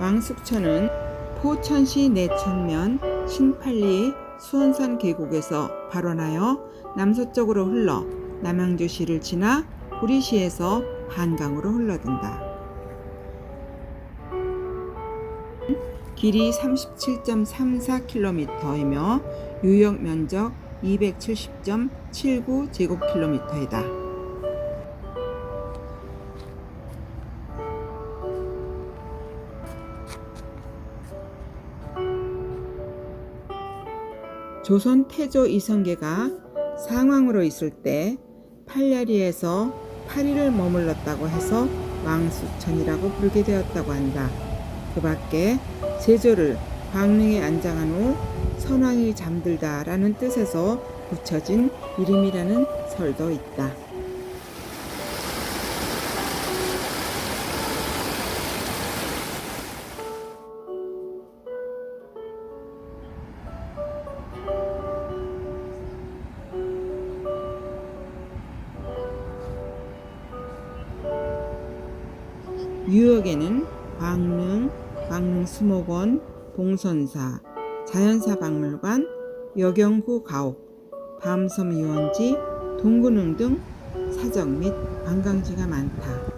왕숙천은 포천시 내천면 신팔리 수원산 계곡에서 발원하여 남서쪽으로 흘러 남양주시를 지나 구리시에서 한강으로 흘러든다. 길이 37.34km이며 유역 면적 270.79제곱킬로미터이다. 조선 태조 이성계가 상왕으로 있을 때 팔야리에서 8일을 머물렀다고 해서 왕수천이라고 부르게 되었다고 한다. 그 밖에 제조를 광릉에 안장한 후 선왕이 잠들다라는 뜻에서 붙여진 이름이라는 설도 있다. 유역에는 광릉, 광릉수목원, 봉선사, 자연사 박물관, 여경구 가옥, 밤섬 유원지, 동군릉 등 사적 및 관광지가 많다.